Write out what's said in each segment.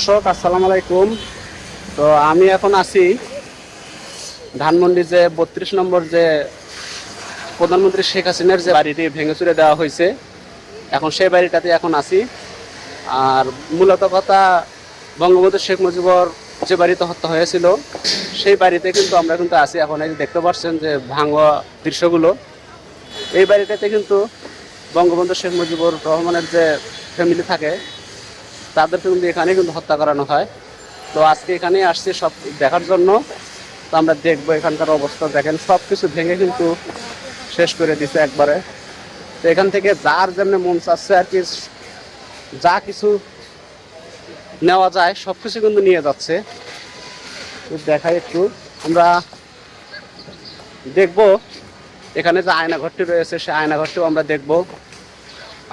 দর্শক, আসসালামু আলাইকুম। তো আমি এখন আছি ধানমন্ডি যে বত্রিশ নম্বর যে প্রধানমন্ত্রী শেখ হাসিনার যে বাড়িটি ভেঙে চুরে দেওয়া হয়েছে, এখন সেই বাড়িটাতে এখন আছি। আর মূলত কথা বঙ্গবন্ধু শেখ মুজিবর যে বাড়িতে হত্যা হয়েছিল, সেই বাড়িতে কিন্তু আমরা কিন্তু আছি। এখন এই দেখতে পাচ্ছেন যে ভাঙা দৃশ্যগুলো, এই বাড়িটাতে কিন্তু বঙ্গবন্ধু শেখ মুজিবুর রহমানের যে ফ্যামিলি থাকে তাদেরকে কিন্তু এখানে কিন্তু হত্যা করানো হয়। তো আজকে এখানে আসছি সব দেখার জন্য। তো আমরা দেখব এখানকার অবস্থা। দেখেন সব কিছু ভেঙে কিন্তু শেষ করে দিছে একবারে। তো এখান থেকে যার যেমনি মন চাচ্ছে আর কি, যা কিছু নেওয়া যায় সব কিছু কিন্তু নিয়ে যাচ্ছে। দেখাই একটু। আমরা দেখব, এখানে যে আয়নাঘরটি রয়েছে সেই আয়নাঘরটিও আমরা দেখব।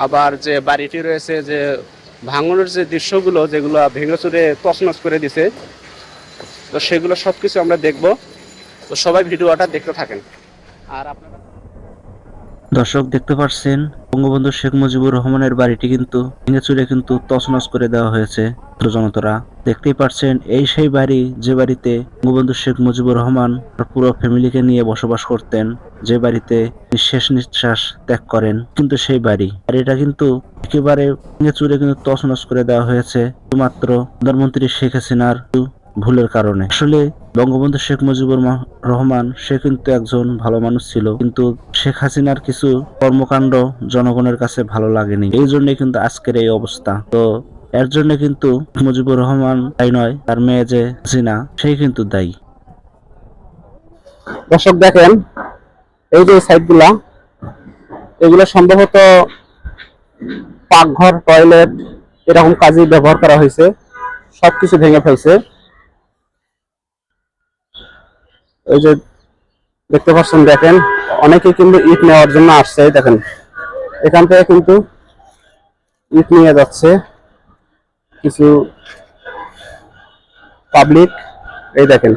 আবার যে বাড়িটি রয়েছে, যে ভাঙনের যে দৃশ্যগুলো যেগুলো ভেঙে চুরে তছনছ করে দিছে, তো সেগুলো সবকিছু আমরা দেখব। তো সবাই ভিডিওটা দেখতে থাকেন। আর আপনারা দর্শক দেখতে পাচ্ছেন বঙ্গবন্ধু শেখ মুজিবুর রহমানের বাড়িটি কিন্তু ভেঙে চুরে কিন্তু তছনছ করে দেওয়া হয়েছে জনতারা। দেখতেই পাচ্ছেন এই সেই বাড়ি, যে বাড়িতে বঙ্গবন্ধু শেখ মুজিবুর রহমান তার পুরো ফ্যামিলিকে নিয়ে বসবাস করতেন, যে বাড়িতে শেষ নিঃশ্বাস ত্যাগ করেন, কিন্তু সেই বাড়ি। আর এটা কিন্তু একেবারে ভেঙে চুরে কিন্তু তছনছ করে দেওয়া হয়েছে, শুধুমাত্র প্রধানমন্ত্রী শেখ হাসিনার ভুলের কারণে। আসলে বঙ্গবন্ধু শেখ মুজিবুর রহমান, সে কিন্তু একজন ভালো মানুষ ছিল। কিন্তু শেখ হাসিনার কিছু কর্মকাণ্ড জনগণের কাছে ভালো লাগেনি। এই জন্য কিন্তু আজকের এই অবস্থা। তো এর জন্য কিন্তু মুজিবুর রহমান তাই নয়, তার মেয়ে যে হাসিনা, সেই কিন্তু দায়ী। দর্শক, দেখেন, এই যে সাইটগুলা, এগুলো সম্ভবত পাকঘর, টয়লেট, এরকম কাজে ব্যবহার করা হয়েছে। সবকিছু ভেঙে ফেলছে। এই যে দেখতে পাচ্ছেন, দেখেন, অনেকে কিন্তু ইট নেওয়ার জন্য আসছে দেখেন। এখান থেকে কিন্তু ইট নিয়ে যাচ্ছে কিছু পাবলিক এই দেখেন।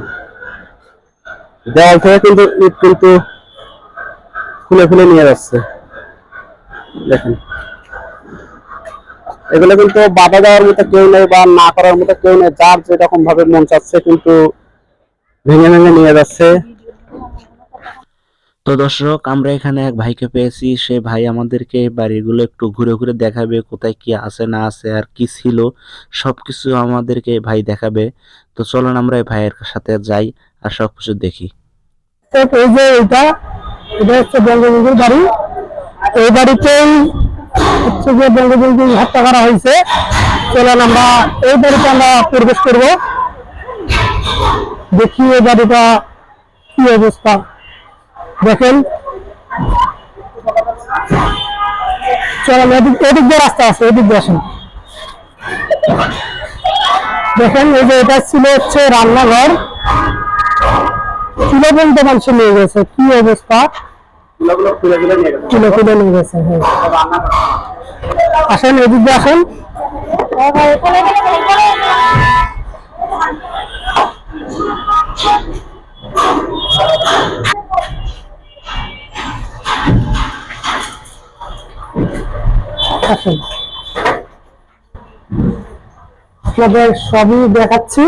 দেওয়াল থেকে কিন্তু ইট কিন্তু খুলে খুলে নিয়ে যাচ্ছে, দেখেন। এগুলো কিন্তু বাধা দেওয়ার মতো কেউ নেই বা না করার মতো কেউ নেই, যার যেরকম ভাবে মন চাচ্ছে কিন্তু ভেঙে ভেঙে নিয়ে যাচ্ছে। তো দর্শক, আমরা এখানে এক ভাইকে পেয়েছি। সে ভাই আমাদেরকে বাড়িগুলো একটু ঘুরে ঘুরে দেখাবে, কোথায় কি আছে, না আছে, আর কি ছিল। সবকিছু আমাদেরকে ভাই দেখাবে। তো চলুন আমরা এই ভাইয়ের সাথে যাই আর সবকিছু দেখি। তো এই যে এটা হচ্ছে বাড়ি। এই বাড়িতেই হচ্ছে যে বঙ্গবন্ধু হত্যা করা হয়েছে। চলুন আমরা, এই বাড়িতে আমরা প্রবেশ করব। দেখি এই এটা কি অবস্থা? দেখেন। চলেন, এদিক এদিক দিয়ে রাস্তা আছে, এদিক দিয়ে দেখেন, এই যে এটা ছিল হচ্ছে রান্নাঘর। কিলো বলতে মানুষ নিয়ে গেছে, কি অবস্থা? এগুলো খুলে নিয়ে গেছে হ্যাঁ। আসেন, এদিক দিয়ে আসেন। আসেন। আপনাদের সবই দেখাচ্ছি।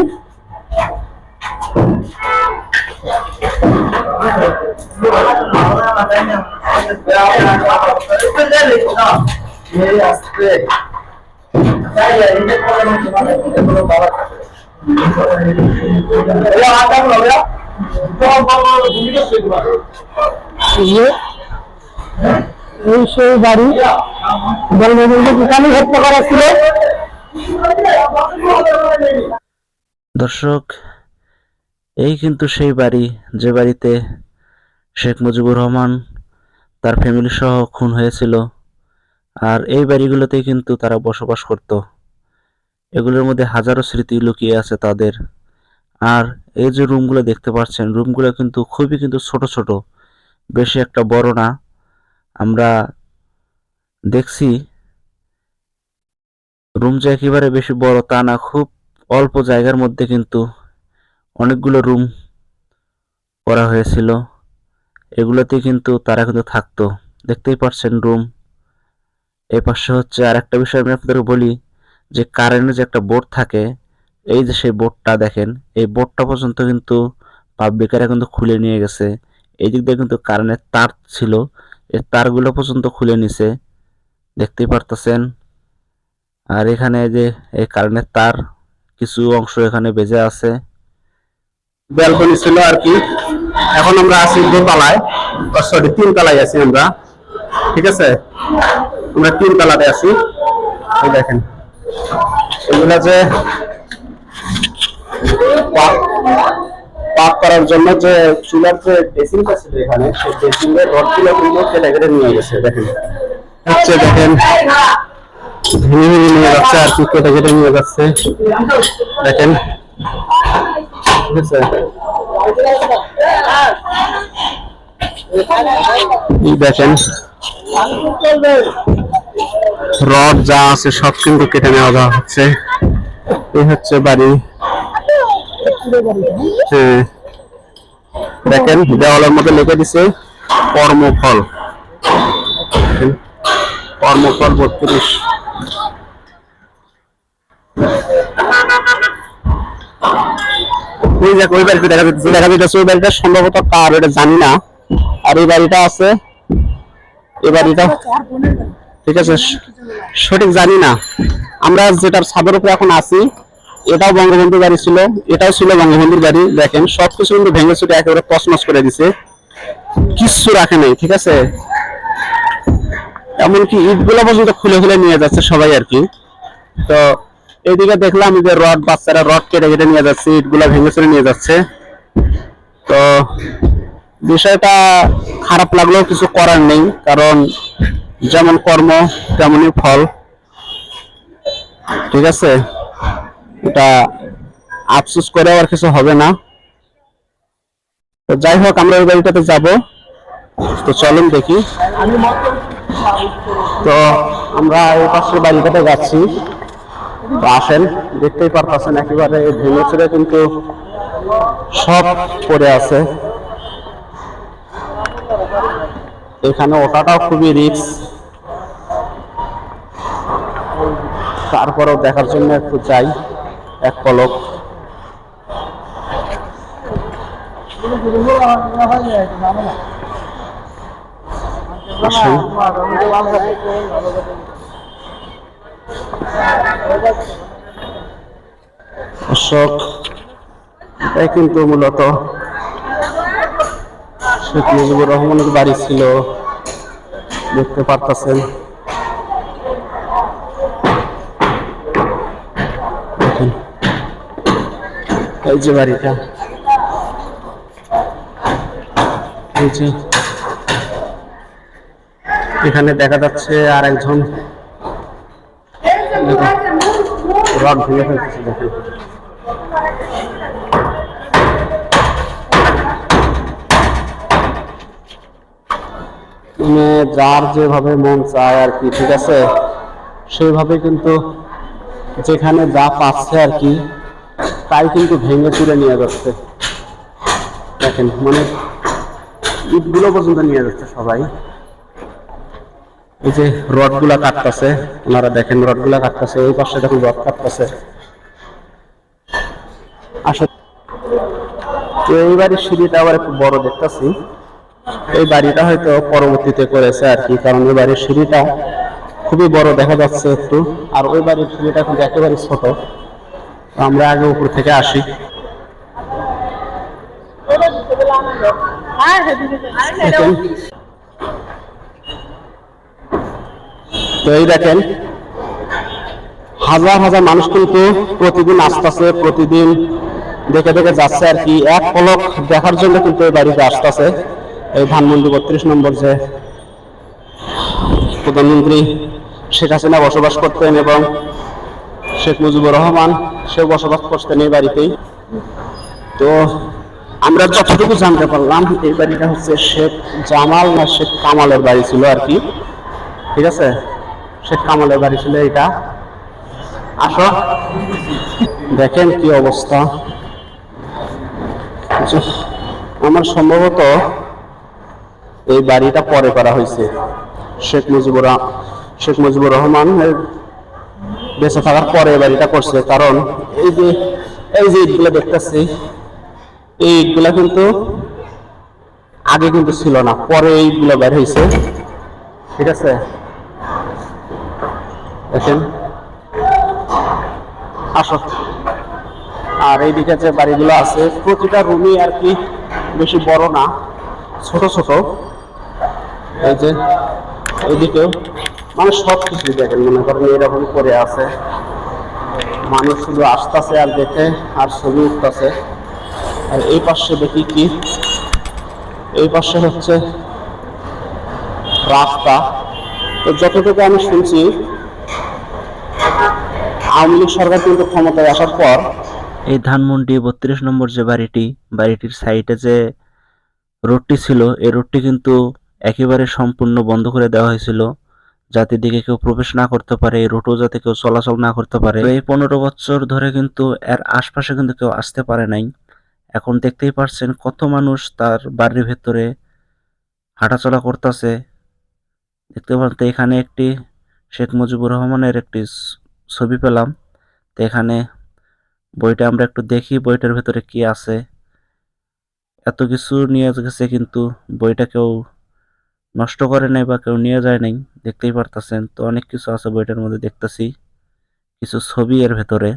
যে এই সেই বাড়ি বঙ্গবন্ধু হত্যা করা ছিল দর্শক, এই কিন্তু সেই বাড়ি, যে বাড়িতে শেখ মুজিবুর রহমান তার ফ্যামিলি সহ খুন হয়েছিল, আর এই বাড়িগুলোতে কিন্তু তারা বসবাস করত। এগুলোর মধ্যে হাজারো স্মৃতি লুকিয়ে আছে তাদের। আর এই যে রুমগুলো দেখতে পাচ্ছেন, রুমগুলো কিন্তু খুবই কিন্তু ছোট ছোট, বেশি একটা বড় না। আমরা দেখছি রুম যে একেবারে বেশি বড় তা না, খুব অল্প জায়গার মধ্যে কিন্তু অনেকগুলো রুম করা হয়েছিল। এগুলোতে কিন্তু তারা কিন্তু থাকতো। দেখতেই পাচ্ছেন রুম। এই পাশে হচ্ছে আর একটা বিষয় আমি আপনাদের বলি যে কারেন্টের যে একটা বোর্ড থাকে, এই যে সেই বোর্ডটা দেখেন, এই বোর্ডটা পর্যন্ত কিন্তু পাবলিকেরা কিন্তু খুলে নিয়ে গেছে। এই দিক দিয়ে কিন্তু কারেন্টের তার ছিল, এই তারগুলো পর্যন্ত খুলে নিছে। দেখতেই পারতেছেন? আর এখানে যে এই কারেন্টের তার, কিছু অংশ এখানে বেজে আছে। ব্যালকনি ছিল আর কি। এখন আমরা আছি দোতলায়। সরি তিন তলায় আছি আমরা। ঠিক আছে? আমরা তিন তলাতে আছি দেখেন। এগুলা যে পাক করার জন্য যে চুলার যে ড্রেসিংটা ছিল এখানে, সেই ড্রেসিং এর রডগুলো কিন্তু কেটে নিয়ে গেছে, দেখেন। হচ্ছে দেখেন ভেঙে ভেঙে নিয়ে যাচ্ছে আর কি কেটে নিয়ে যাচ্ছে। দেখেন দেখেন রড যা আছে সব কিন্তু কেটে নেওয়া দেওয়া হচ্ছে। এই হচ্ছে বাড়ি। হ্যাঁ। দেখেন, দেওয়ালের মধ্যে লিখে দিছে, কর্মফল। কর্মফল বত্রিশ। দেখ যাচ্ছে, দেখা ওই বাড়িটা সম্ভবত এটা জানি না। আর এই বাড়িটা আছে, এই বাড়িটা ঠিক আছে সঠিক জানি না। আমরা যেটার ছাদের উপরে এখন আছি, এটাও বঙ্গবন্ধুর গাড়ি ছিল, এটাও ছিল বঙ্গবন্ধুর গাড়ি, দেখেন, সবকিছু কিন্তু ভেঙে চুটে একেবারে তছনছ করে দিছে। কিচ্ছু রাখে নাই, ঠিক আছে? এমনকি ইটগুলো পর্যন্ত খুলে খুলে নিয়ে যাচ্ছে সবাই আর কি। তো এইদিকে দেখলাম যে রড, বাচ্চারা রড কেটে কেটে নিয়ে যাচ্ছে, ইটগুলা ভেঙে চুরে নিয়ে যাচ্ছে। তো বিষয়টা খারাপ লাগলেও কিছু করার নেই, কারণ যেমন কর্ম তেমনই ফল। ঠিক আছে? এটা আফসোস করে আর কিছু হবে না। তো যাই হোক, আমরা ওই বাড়িটাতে যাব। তো চলুন দেখি। তো আমরা এই পাশের বাড়িটাতে যাচ্ছি। তো আসেন, দেখতেই পারতেছেন একেবারে ভেঙে চুরে কিন্তু সব পড়ে আছে। এখানে ওঠাটাও খুবই রিস্ক। তারপরেও দেখার জন্য একটু চাই এক পলক। অশোক এটাই কিন্তু মূলত শেখ মুজিবুর রহমানের বাড়ি ছিল, দেখতে পারতেছেন। এই যে বাড়িটা। এখানে দেখা যাচ্ছে আর একজন যার যেভাবে মন চায় আর কি, ঠিক আছে? সেইভাবে কিন্তু যেখানে যা পাচ্ছে আর কি তাই কিন্তু ভেঙে চুরে নিয়ে যাচ্ছে। দেখেন মানে ইটগুলো পর্যন্ত নিয়ে যাচ্ছে সবাই। এই যে রডগুলা কাটতেছে, ওনারা দেখেন রডগুলা কাটতেছে, এই পাশে দেখুন রড কাটতেছে। আসলে তো এই বাড়ির সিঁড়িটা আবার একটু বড় দেখতেছি। এই বাড়িটা হয়তো পরবর্তীতে করেছে আর কি, কারণ এই বাড়ির সিঁড়িটা খুবই বড় দেখা যাচ্ছে একটু। আর ওই বাড়ির সিঁড়িটা কিন্তু একেবারে ছোট। আমরা আগে উপর থেকে আসি। তো এই দেখেন হাজার হাজার মানুষ কিন্তু প্রতিদিন আসতেছে প্রতিদিন দেখে দেখে যাচ্ছে আর কি। এক পলক দেখার জন্য কিন্তু এই বাড়িতে আসতেছে। এই ধানমন্ডি বত্রিশ নম্বর যে প্রধানমন্ত্রী শেখ হাসিনা বসবাস করতেন এবং শেখ মুজিবুর রহমান সে বসবাস করতেন এই বাড়িতেই। তো আমরা যতটুকু জানতে পারলাম এই বাড়িটা হচ্ছে শেখ জামাল না শেখ কামালের বাড়ি ছিল আর কি। ঠিক আছে? শেখ কামালের বাড়ি ছিল এটা আসো দেখেন কি অবস্থা। আচ্ছা, আমার সম্ভবত এই বাড়িটা পরে করা হয়েছে শেখ মুজিবুর শেখ মুজিবুর রহমান বেঁচে থাকার পরে এই বাড়িটা করছে। কারণ এই যে এই যে ইটগুলো দেখতেছি, এই ইটগুলা কিন্তু আগে কিন্তু ছিল না, পরে এই ইটগুলো বের হয়েছে। ঠিক আছে? দেখেন। আসো। আর এইদিকে যে বাড়িগুলো আছে, প্রতিটা রুমই আর কি বেশি বড় না, ছোট ছোট। এই যে, এইদিকেও মানে সব কিছু দেখেন, মনে করেন এরকম করে আছে। মানুষ শুধু আসতেছে আর দেখে, আর ছবি উঠতেছে। আর এই পাশে দেখি কি? এই পাশে হচ্ছে রাস্তা। তো যতটুকু আমি শুনছি, আওয়ামী লীগ সরকার কিন্তু ক্ষমতায় আসার পর এই ধানমন্ডি বত্রিশ নম্বর যে বাড়িটি, বাড়িটির সাইডে যে রোডটি ছিল, এই রোডটি কিন্তু একেবারে সম্পূর্ণ বন্ধ করে দেওয়া হয়েছিল। যাতে দিকে কেউ প্রবেশ না করতে পারে রোডও যাতে কেউ চলাচল না করতে পারে। এই পনেরো বছর ধরে কিন্তু এর আশপাশে কিন্তু কেউ আসতে পারে নাই। এখন দেখতেই পারছেন কত মানুষ তার বাড়ির ভেতরে হাঁটাচলা করতেছে। দেখতে পারেন এখানে একটি শেখ মুজিবুর রহমানের একটি ছবি পেলাম। তো এখানে বইটা আমরা একটু দেখি, বইটার ভেতরে কি আছে। এত কিছু নিয়ে গেছে কিন্তু বইটা কেউ নষ্ট করে নাই বা কেউ নিয়ে যায় নাই, দেখতেই পারতেছেন। তো অনেক কিছু আছে বইটার মধ্যে দেখতেছি। কিছু ছবি এর ভেতরে।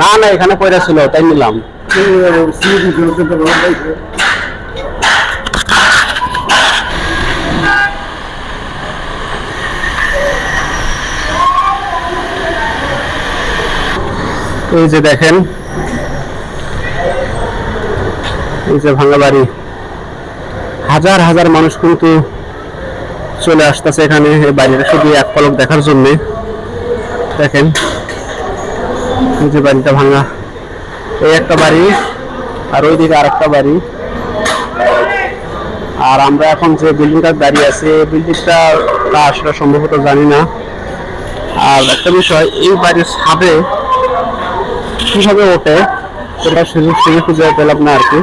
না না, এখানে পয়রা ছিল, তাই নিলাম। এই যে দেখেন, এই যে ভাঙা বাড়ি। হাজার হাজার মানুষ কিন্তু চলে আসতেছে এখানে বাড়িটা শুধু এক পলক দেখার জন্য। দেখেন যে বাড়িটা ভাঙা। এই একটা বাড়ি, আর ওইদিকে আর একটা বাড়ি। আর আমরা এখন যে বিল্ডিংটা দাঁড়িয়ে আছি, এই বিল্ডিংটা তা আসলে সম্ভবত জানি না। আর একটা বিষয়, এই বাড়ির ছাদে কীভাবে ওঠে, সেটা সিঁড়ি সিঁড়ি খুঁজে পেলাম না আর কি।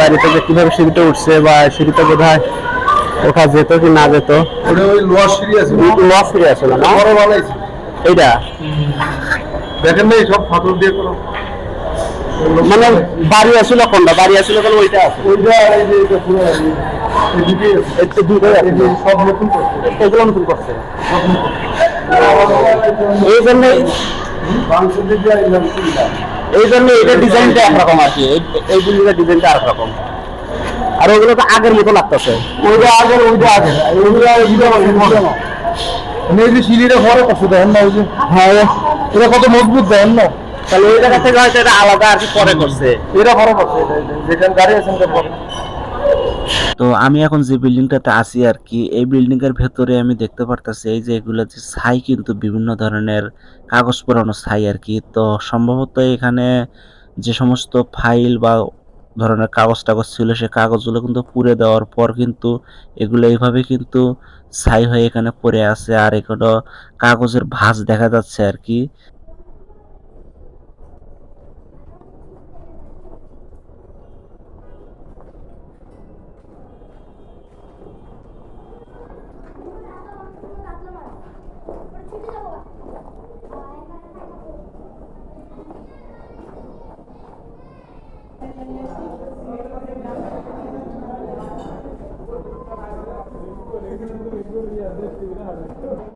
বাড়িতে যে কীভাবে সিঁড়িটা উঠছে বা সিঁড়িতে বোধ হয় ওঠা যেত কি না যেত? আছে ফিরে না এইটা? দেখেন না সব ফাটল দিয়ে মানে বাড়ি আসলে কোনটা? বাড়ি আসলে কোন ওইটা আছে? ওইটা এই যে এটা পুরো এই দুটি এই তো দুটোই আছে। এই সব নতুন করছে। এগুলো নতুন করছে? এই জন্য এই জন্য এটা ডিজাইনটা একরকম আর কি। এই- বিল্ডিংয়ের ডিজাইনটা আরেক রকম ওগুলো তো আগের মতো লাগতেছে। ওইটা আগের ওইটা ওইটা মানে না ওই যে? হ্যাঁ। এটা কত মজবুত দেখেন না? তাহলে ওই জায়গা থেকে হয়তো এটা আলাদা আর কি পরে করছে। এটা বড় করছে এটা এটা। যেখানে গাড়ি আছে এটা তো আমি এখন যে বিল্ডিংটাতে আছি আর কি এই বিল্ডিং এর ভেতরে আমি দেখতে পারতাছি এই যে এগুলো যে ছাই কিন্তু বিভিন্ন ধরনের কাগজ পোড়ানো ছাই আর কি। তো সম্ভবত এখানে যে সমস্ত ফাইল বা ধরনের কাগজ টাগজ ছিল, সে কাগজগুলো কিন্তু পুড়ে দেওয়ার পর কিন্তু এগুলো এইভাবে কিন্তু ছাই হয়ে এখানে পড়ে আছে আর এখানে কাগজের ভাঁজ দেখা যাচ্ছে আর কি।